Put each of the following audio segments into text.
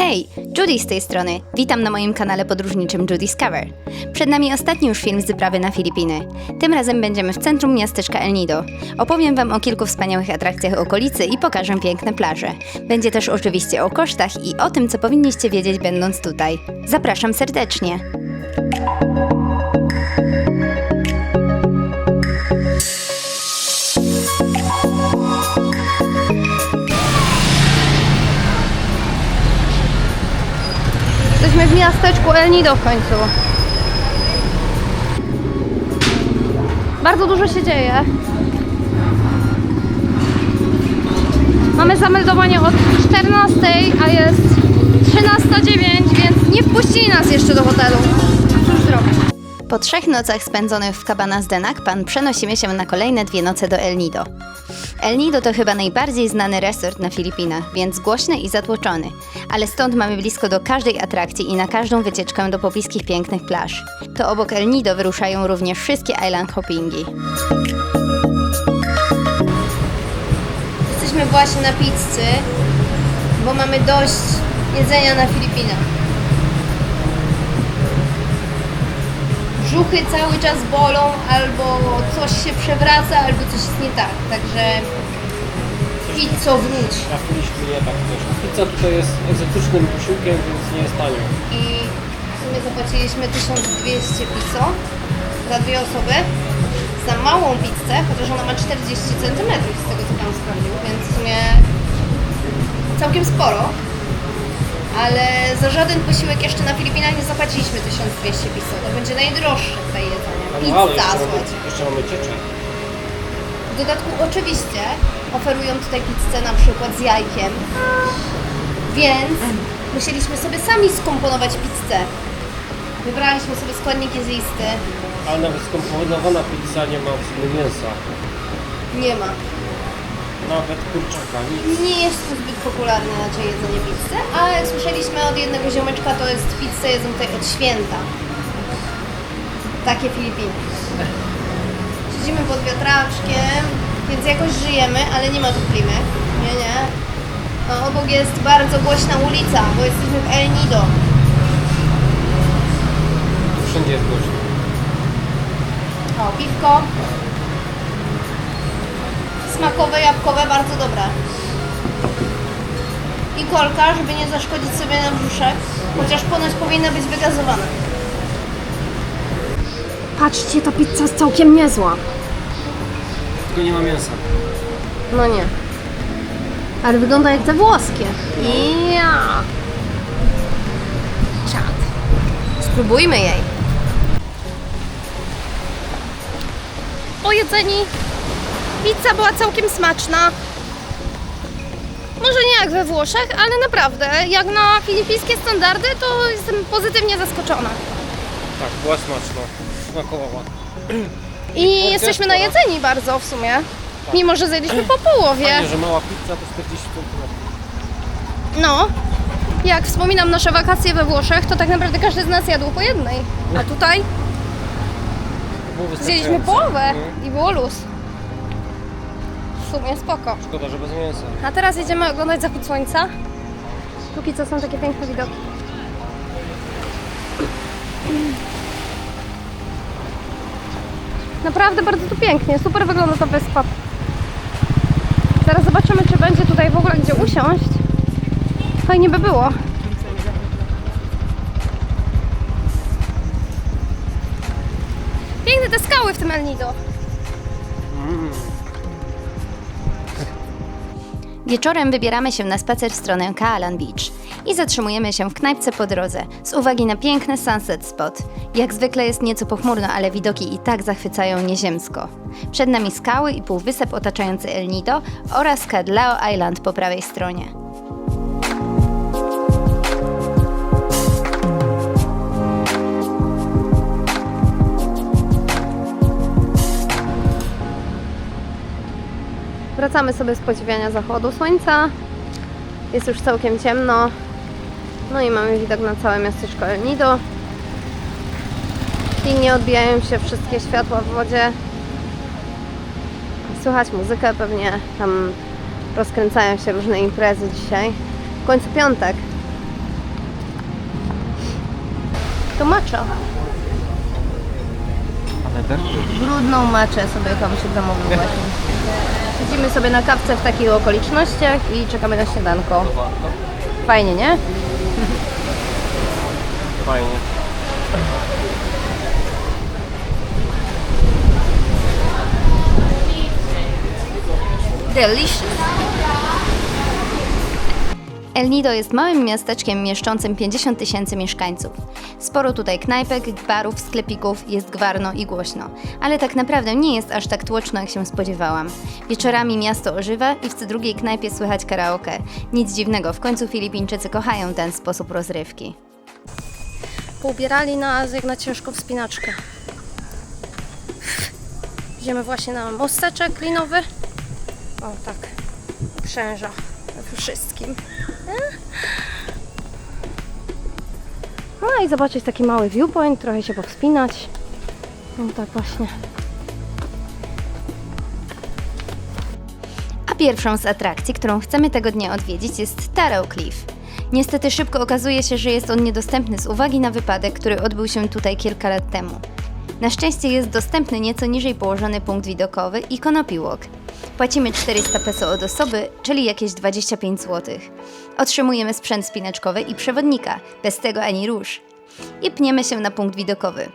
Hej, Judy z tej strony. Witam na moim kanale podróżniczym Judy's Cover. Przed nami ostatni już film z wyprawy na Filipiny. Tym razem będziemy w centrum miasteczka El Nido. Opowiem Wam o kilku wspaniałych atrakcjach okolicy i pokażę piękne plaże. Będzie też oczywiście o kosztach i o tym, co powinniście wiedzieć będąc tutaj. Zapraszam serdecznie. W miasteczku El Nido w końcu. Bardzo dużo się dzieje. Mamy zameldowanie od 14, a jest 13.09, więc nie wpuścili nas jeszcze do hotelu. Cóż zrobić? Po trzech nocach spędzonych w Cabanas de Nakpan przenosimy się na kolejne dwie noce do El Nido. El Nido to chyba najbardziej znany resort na Filipinach, więc głośny i zatłoczony, ale stąd mamy blisko do każdej atrakcji i na każdą wycieczkę do pobliskich pięknych plaż. To obok El Nido wyruszają również wszystkie island hoppingi. Jesteśmy właśnie na pizzy, bo mamy dość jedzenia na Filipinach. Brzuchy cały czas bolą, albo coś się przewraca, albo coś jest nie tak. Także pizzo wróć. Trafiliśmy je tak też. Pizza tutaj jest egzotycznym posiłkiem, więc nie jest tanio. I w sumie zapłaciliśmy 1200 piso za dwie osoby. Za małą pizzę, chociaż ona ma 40 cm z tego co Pan sprawdził, więc w sumie całkiem sporo. Ale za żaden posiłek jeszcze na Filipinach nie zapłaciliśmy 1200 piso. To będzie najdroższe tutaj jedzenie. No ale Pizza, jeszcze mamy, słuchajcie. jeszcze mamy cieczę. W dodatku oczywiście oferują tutaj pizzę na przykład z jajkiem, więc musieliśmy sobie sami skomponować pizzę. Wybraliśmy sobie składniki z listy. Ale nawet skomponowana pizza nie ma w sumie mięsa. Nie ma. Nawet kurczaka, nic. Nie jest to zbyt popularne raczej jedzenie pizzy, ale słyszeliśmy od jednego ziomeczka, to jest pizzę jedzą tutaj od święta. Takie Filipiny. Siedzimy pod wiatraczkiem, więc jakoś żyjemy, ale nie ma tu klimy. Nie, nie. No, obok jest bardzo głośna ulica, bo jesteśmy w El Nido. Tu wszędzie jest głośno. O, piwko. Smakowe, jabłkowe, bardzo dobre. I kolka, żeby nie zaszkodzić sobie na brzuszek, chociaż ponoć powinna być wygazowana. Patrzcie, ta pizza jest całkiem niezła. Tylko nie ma mięsa. No nie. Ale wygląda jak te włoskie. Ja. Czad. Spróbujmy jej. O jedzeni. Pizza była całkiem smaczna. Może nie jak we Włoszech, ale naprawdę, jak na filipińskie standardy, to jestem pozytywnie zaskoczona. Tak, była smaczna. Smakowała. I jesteśmy najedzeni bardzo w sumie. Mimo, że zjedliśmy po połowie. Fajnie, że mała pizza to 40 cm. No, jak wspominam nasze wakacje we Włoszech, to tak naprawdę każdy z nas jadł po jednej. A tutaj zjedliśmy połowę i było luz. W sumie spoko. Szkoda, że bez mięsa. A teraz jedziemy oglądać zachód słońca. Póki co są takie piękne widoki. Naprawdę bardzo tu pięknie, super wygląda ta wyspa. Zaraz zobaczymy, czy będzie tutaj w ogóle gdzie usiąść. Fajnie by było. Piękne te skały w tym El Nido. Wieczorem wybieramy się na spacer w stronę Kaalan Beach i zatrzymujemy się w knajpce po drodze z uwagi na piękny sunset spot. Jak zwykle jest nieco pochmurno, ale widoki i tak zachwycają nieziemsko. Przed nami skały i półwysep otaczający El Nido oraz Cadlao Island po prawej stronie. Wracamy sobie z podziwiania zachodu słońca. Jest już całkiem ciemno. No i mamy widok na całe miasteczko El Nido. I nie odbijają się wszystkie światła w wodzie. Słychać muzykę, pewnie tam rozkręcają się różne imprezy dzisiaj. W końcu piątek. To macza. Ale też? Brudną maczę sobie komuś zamówił właśnie. Siedzimy sobie na kawce w takich okolicznościach i czekamy na śniadanko. Fajnie, nie? Fajnie. Delicious. El Nido jest małym miasteczkiem mieszczącym 50 tysięcy mieszkańców. Sporo tutaj knajpek, barów, sklepików, jest gwarno i głośno. Ale tak naprawdę nie jest aż tak tłoczno, jak się spodziewałam. Wieczorami miasto ożywa i w drugiej knajpie słychać karaoke. Nic dziwnego, w końcu Filipińczycy kochają ten sposób rozrywki. Poubierali nas jak na ciężką wspinaczkę. Idziemy właśnie na mosteczek linowy. O tak, przęża wszystkim. No i zobaczyć taki mały viewpoint, trochę się powspinać. No tak właśnie. A pierwszą z atrakcji, którą chcemy tego dnia odwiedzić jest Taro Cliff. Niestety szybko okazuje się, że jest on niedostępny z uwagi na wypadek, który odbył się tutaj kilka lat temu. Na szczęście jest dostępny nieco niżej położony punkt widokowy i Konopi Walk. Płacimy 400 peso od osoby, czyli jakieś 25 zł. Otrzymujemy sprzęt spineczkowy i przewodnika, bez tego ani róż. I pniemy się na punkt widokowy.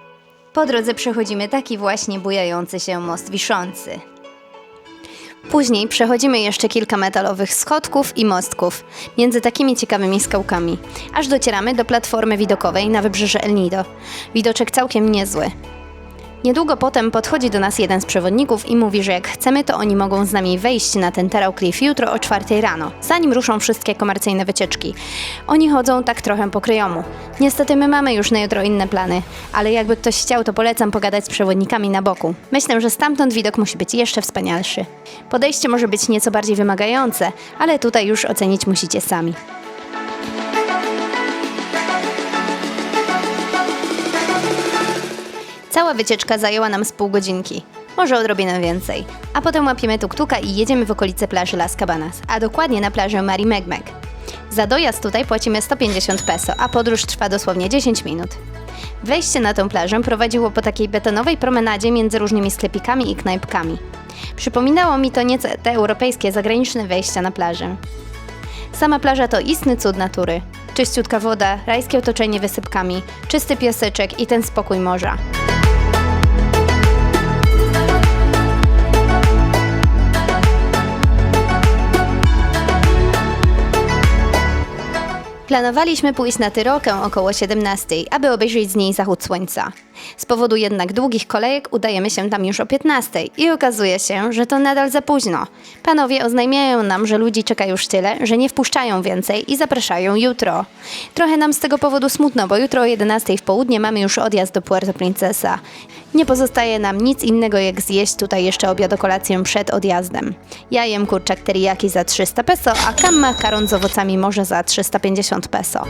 Po drodze przechodzimy taki właśnie bujający się most wiszący. Później przechodzimy jeszcze kilka metalowych schodków i mostków między takimi ciekawymi skałkami, aż docieramy do platformy widokowej na wybrzeże El Nido. Widoczek całkiem niezły. Niedługo potem podchodzi do nas jeden z przewodników i mówi, że jak chcemy, to oni mogą z nami wejść na ten Terał Cliff jutro o 4 rano, zanim ruszą wszystkie komercyjne wycieczki. Oni chodzą tak trochę po kryjomu. Niestety my mamy już na jutro inne plany, ale jakby ktoś chciał, to polecam pogadać z przewodnikami na boku. Myślę, że stamtąd widok musi być jeszcze wspanialszy. Podejście może być nieco bardziej wymagające, ale tutaj już ocenić musicie sami. Cała wycieczka zajęła nam z pół godzinki, może odrobinę więcej. A potem łapiemy tuktuka i jedziemy w okolice plaży Las Cabanas, a dokładnie na plażę Mari Megmeg. Za dojazd tutaj płacimy 150 peso, a podróż trwa dosłownie 10 minut. Wejście na tę plażę prowadziło po takiej betonowej promenadzie między różnymi sklepikami i knajpkami. Przypominało mi to nieco te europejskie zagraniczne wejścia na plażę. Sama plaża to istny cud natury. Czyściutka woda, rajskie otoczenie wysypkami, czysty piaseczek i ten spokój morza. Planowaliśmy pójść na Tyrokę około 17, aby obejrzeć z niej zachód słońca. Z powodu jednak długich kolejek udajemy się tam już o 15 i okazuje się, że to nadal za późno. Panowie oznajmiają nam, że ludzi czeka już tyle, że nie wpuszczają więcej i zapraszają jutro. Trochę nam z tego powodu smutno, bo jutro o 11 w południe mamy już odjazd do Puerto Princesa. Nie pozostaje nam nic innego jak zjeść tutaj jeszcze obiad o kolację przed odjazdem. Ja jem kurczak teriyaki za 300 peso, a Kam makaron z owocami morza za 350 peso.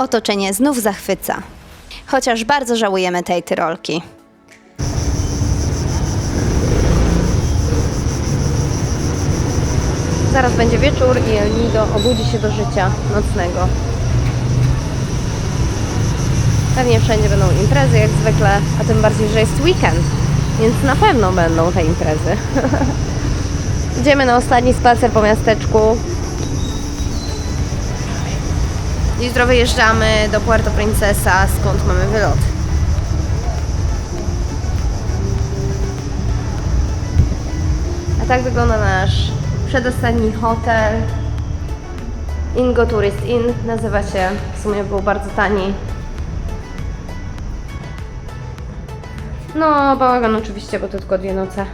Otoczenie znów zachwyca. Chociaż bardzo żałujemy tej tyrolki. Zaraz będzie wieczór i El Nido obudzi się do życia nocnego. Pewnie wszędzie będą imprezy jak zwykle, a tym bardziej, że jest weekend, więc na pewno będą te imprezy. Idziemy na ostatni spacer po miasteczku. Jutro wyjeżdżamy do Puerto Princesa, skąd mamy wylot. A tak wygląda nasz przedostatni hotel. Ingo Tourist Inn nazywa się. W sumie był bardzo tani. No, bałagan oczywiście, bo to tylko dwie noce.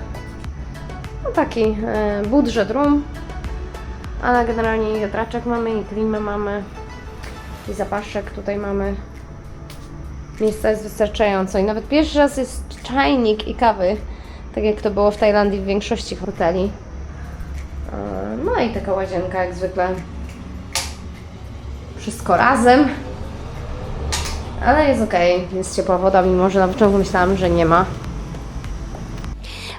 No taki e, budżet room. Ale generalnie i wiatraczek mamy, i klimę mamy. I zapaszek tutaj mamy. Miejsca jest wystarczająco. I nawet pierwszy raz jest czajnik i kawy. Tak jak to było w Tajlandii w większości hoteli. E, No i taka łazienka jak zwykle. Wszystko razem. Ale jest ok, jest ciepła woda, mimo że na początku myślałam, że nie ma.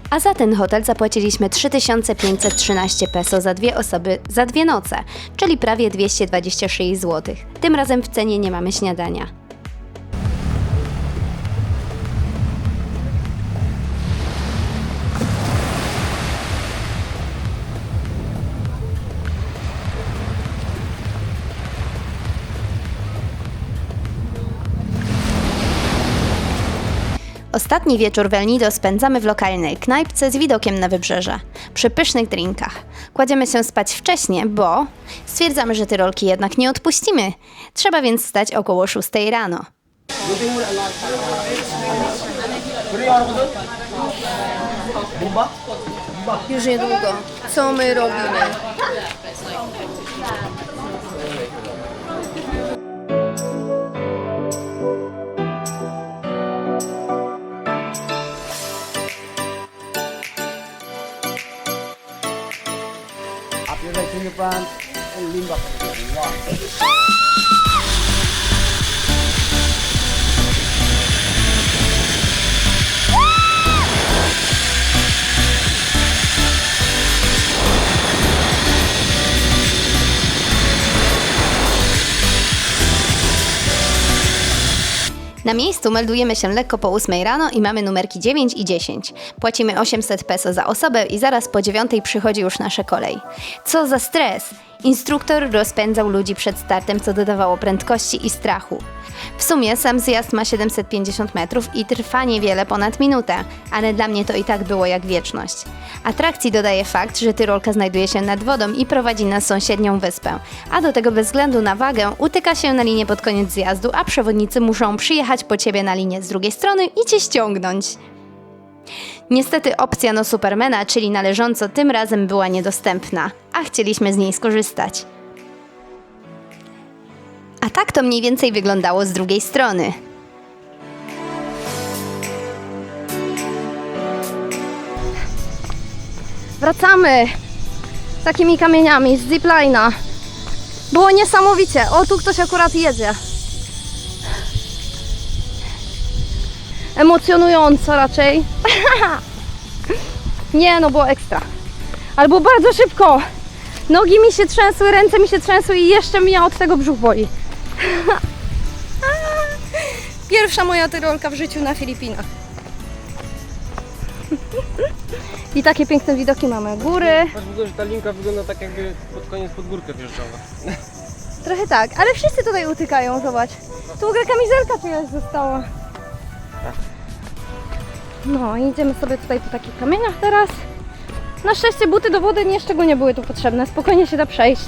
A za ten hotel zapłaciliśmy 3513 peso za dwie osoby za dwie noce, czyli prawie 226 zł. Tym razem w cenie nie mamy śniadania. Ostatni wieczór w El Nido spędzamy w lokalnej knajpce z widokiem na wybrzeże, przy pysznych drinkach. Kładziemy się spać wcześnie, bo stwierdzamy, że tyrolki jednak nie odpuścimy. Trzeba więc wstać około 6 rano. Już niedługo. Co my robimy? elephant, and limba. Wow. Na miejscu meldujemy się lekko po 8 rano i mamy numerki 9 i 10. Płacimy 800 peso za osobę i zaraz po 9 przychodzi już nasza kolej. Co za stres! Instruktor rozpędzał ludzi przed startem, co dodawało prędkości i strachu. W sumie sam zjazd ma 750 metrów i trwa niewiele ponad minutę, ale dla mnie to i tak było jak wieczność. Atrakcji dodaje fakt, że Tyrolka znajduje się nad wodą i prowadzi na sąsiednią wyspę, a do tego bez względu na wagę utyka się na linię pod koniec zjazdu, a przewodnicy muszą przyjechać po ciebie na linię z drugiej strony i cię ściągnąć. Niestety opcja no Supermana, czyli należąco tym razem była niedostępna, a chcieliśmy z niej skorzystać. A tak to mniej więcej wyglądało z drugiej strony. Wracamy takimi kamieniami z ziplina. Było niesamowicie. O, tu ktoś akurat jedzie. Emocjonująco raczej. Nie, no było ekstra. Albo bardzo szybko. Nogi mi się trzęsły, ręce mi się trzęsły i jeszcze mnie od tego brzuch boli. Pierwsza moja tyrolka w życiu na Filipinach. I takie piękne widoki mamy. Góry, Patrz w ogóle, że ta linka wygląda tak jakby pod koniec pod górkę wjeżdżała. trochę tak, ale wszyscy tutaj utykają, zobacz. Tu w ogóle kamizelka czyjaś została. No idziemy sobie tutaj po takich kamieniach teraz. Na szczęście buty do wody nie szczególnie były tu potrzebne, spokojnie się da przejść.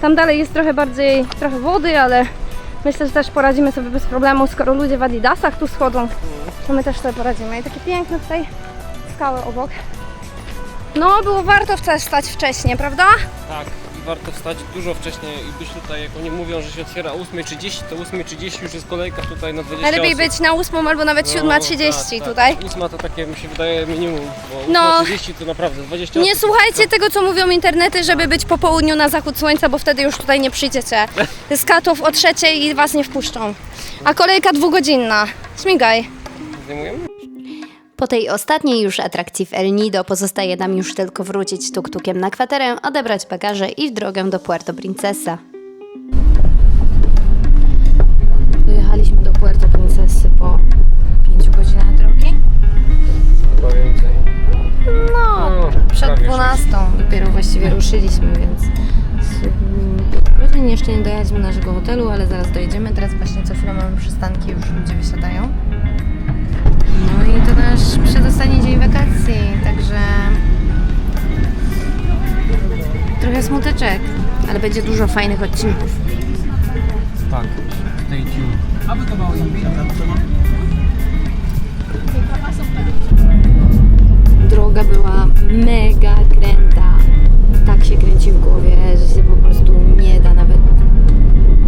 Tam dalej jest trochę bardziej, trochę wody, ale myślę, że też poradzimy sobie bez problemu, skoro ludzie w adidasach tu schodzą, to my też sobie poradzimy. I takie piękne tutaj skały obok. No, było warto wstać wcześniej, prawda? Tak, warto wstać dużo wcześniej i być tutaj, jak oni mówią, że się otwiera o 8.30, to 8.30 już jest kolejka tutaj na 20 Najlepiej osób. być na 8 albo nawet 7.30 tak, tutaj. Tak. Ósma to takie mi się wydaje minimum, bo No. 8.30 to naprawdę 20 Nie osób. słuchajcie tego, co mówią internety, żeby być po południu na zachód słońca, bo wtedy już tutaj nie przyjdziecie. Jest katów o trzeciej i was nie wpuszczą. A kolejka dwugodzinna. Śmigaj. Zdejmujemy? Po tej ostatniej już atrakcji w El Nido pozostaje nam już tylko wrócić tuk-tukiem na kwaterę, odebrać bagaże i w drogę do Puerto Princesa. Dojechaliśmy do Puerto Princesy po 5 godzinach drogi. Chyba więcej. No, No, przed prawie 12 dopiero właściwie ruszyliśmy, więc z 5 godzin jeszcze nie dojechaliśmy do naszego hotelu, ale zaraz dojedziemy. Teraz właśnie co chwilę mamy przystanki, już ludzie wysiadają. No i to nasz przedostatni dzień wakacji, także trochę smuteczek, ale będzie dużo fajnych odcinków. Tak, stay tuned. Droga była mega kręta. Tak się kręci w głowie, że się po prostu nie da nawet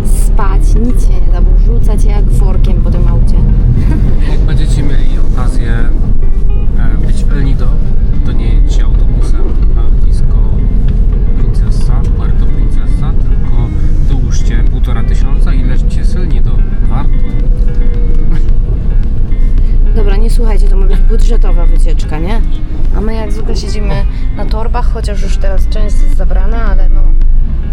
spać, nic się nie da, bo rzuca cię jak workiem po tym aucie. Jak będziecie mieli okazję e, być w El Nido, to nie jedźcie autobusem na lotnisko Princesa, Puerto Princesa, tylko dołóżcie półtora tysiąca i lećcie z El Nido. Warto. Dobra, nie słuchajcie, to ma być budżetowa wycieczka, nie? A my jak zwykle siedzimy na torbach, chociaż już teraz część jest zabrana, ale no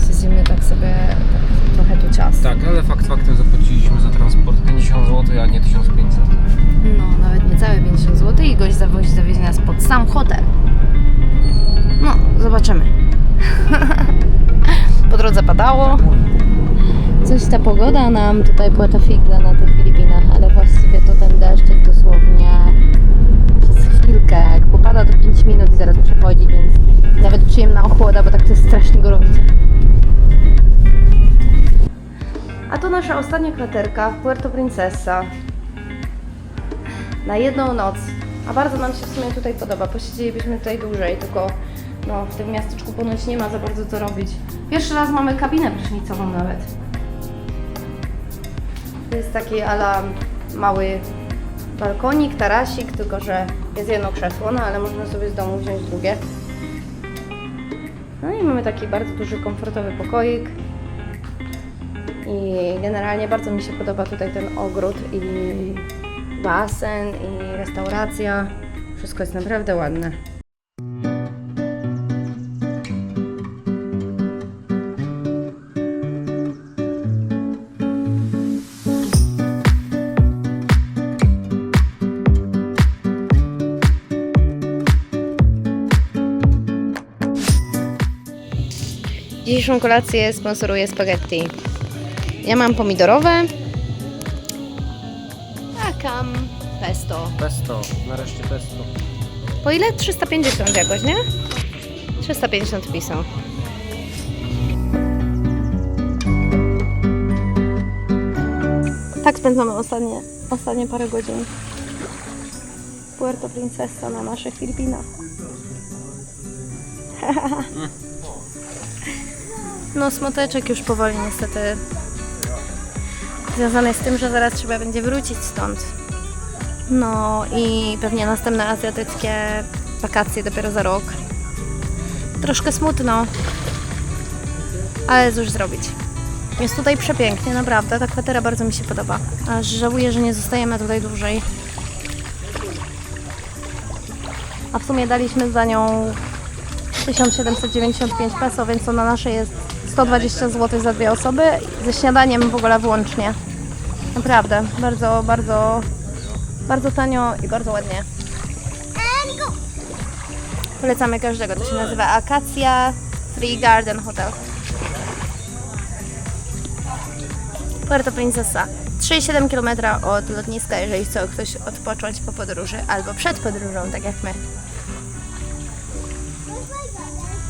siedzimy tak sobie tak, trochę tu ciasno. Tak, ale fakt faktem zapłaciliśmy za transport 50 zł, a nie 1500. No, nawet niecałe 50 zł i gość zawozi zawiezie nas pod sam hotel. No, zobaczymy. po drodze padało. Coś ta pogoda nam tutaj płata figla na tych Filipinach, ale właściwie to ten deszcz jest dosłownie przez chwilkę. Jak popada to 5 minut i zaraz przechodzi, więc nawet przyjemna ochłoda, bo tak to jest strasznie gorąco. A to nasza ostatnia kwaterka w Puerto Princesa na jedną noc. A bardzo nam się w sumie tutaj podoba. Posiedzielibyśmy tutaj dłużej, tylko no, w tym miasteczku ponoć nie ma za bardzo co robić. Pierwszy raz mamy kabinę prysznicową nawet. To jest taki ala mały balkonik, tarasik, tylko że jest jedno krzesło, no ale można sobie z domu wziąć drugie. No i mamy taki bardzo duży, komfortowy pokoik. I generalnie bardzo mi się podoba tutaj ten ogród i basen i restauracja. Wszystko jest naprawdę ładne. Dzisiejszą kolację sponsoruje spaghetti. Ja mam pomidorowe, pesto. Pesto, nareszcie pesto. Po ile? 350 jakoś, nie? 350 pisał. Tak spędzamy ostatnie, ostatnie parę godzin. w Puerto Princesa na naszych Filipinach. No smuteczek już powoli niestety związany z tym, że zaraz trzeba będzie wrócić stąd. No i pewnie następne azjatyckie wakacje dopiero za rok. Troszkę smutno, ale cóż zrobić. Jest tutaj przepięknie, naprawdę. Ta kwatera bardzo mi się podoba. Aż żałuję, że nie zostajemy tutaj dłużej. A w sumie daliśmy za nią 1795 peso, więc to na nasze jest 120 zł za dwie osoby, ze śniadaniem w ogóle włącznie. Naprawdę, bardzo, bardzo bardzo tanio i bardzo ładnie. Polecamy każdego. To się nazywa Akacja Free Garden Hotel. Puerto Princesa. 3,7 km od lotniska, jeżeli chce ktoś odpocząć po podróży albo przed podróżą, tak jak my.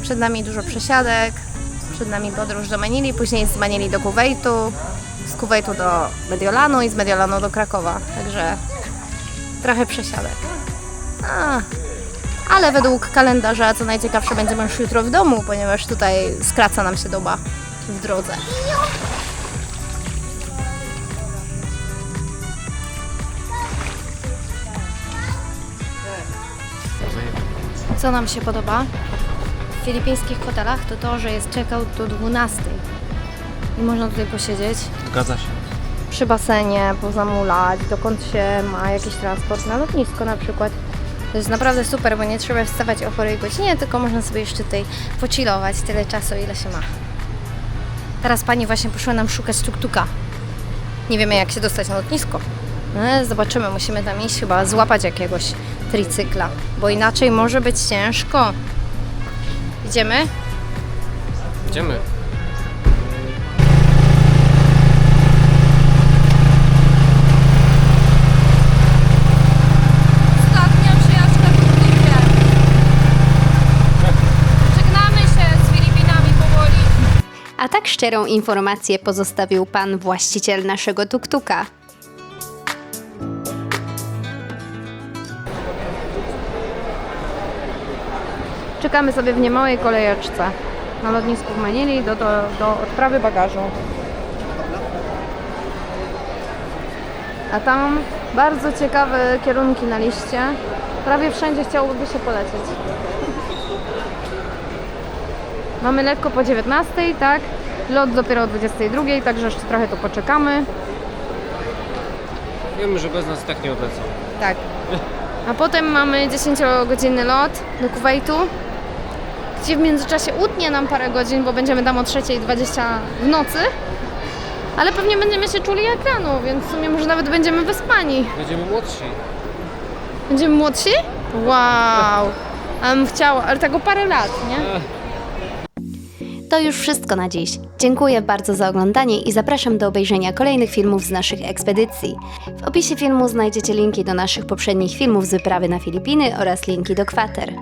Przed nami dużo przesiadek, przed nami podróż do Manili, później z Manili do Kuwejtu, z Kuwejtu do Mediolanu i z Mediolanu do Krakowa. Także trochę przesiadek. A, ale według kalendarza, co najciekawsze, będziemy już jutro w domu, ponieważ tutaj skraca nam się doba w drodze. Co nam się podoba w filipińskich hotelach, to to, że jest check-out do 12 i można tutaj posiedzieć Zgadza się. Przy basenie, pozamulać, dokąd się ma jakiś transport na lotnisko na przykład. To jest naprawdę super, bo nie trzeba wstawać o chorej godzinie, tylko można sobie jeszcze tutaj pocilować tyle czasu, ile się ma. Teraz pani właśnie poszła nam szukać tuk-tuka. Nie wiemy, jak się dostać na lotnisko. No, zobaczymy, musimy tam iść chyba złapać jakiegoś tricykla, bo inaczej może być ciężko. Idziemy? Idziemy. Ostatnia przejażdżka w Filipie. Żegnamy się z Filipinami powoli. A tak szczerą informację pozostawił pan właściciel naszego tuktuka. Czekamy sobie w niemałej kolejeczce na lotnisku w Manili do, do, do odprawy bagażu. A tam bardzo ciekawe kierunki na liście. Prawie wszędzie chciałoby się polecieć. Mamy lekko po 19, tak? Lot dopiero o 22, także jeszcze trochę tu poczekamy. Wiemy, że bez nas i tak nie odlecą. Tak. A potem mamy 10-godzinny lot do Kuwejtu, gdzie w międzyczasie utnie nam parę godzin, bo będziemy tam o 3.20 w nocy. Ale pewnie będziemy się czuli jak rano, więc w sumie może nawet będziemy wyspani. Będziemy młodsi. Będziemy młodsi? Wow! A bym chciała, ale tego parę lat, nie? To już wszystko na dziś. Dziękuję bardzo za oglądanie i zapraszam do obejrzenia kolejnych filmów z naszych ekspedycji. W opisie filmu znajdziecie linki do naszych poprzednich filmów z wyprawy na Filipiny oraz linki do kwater.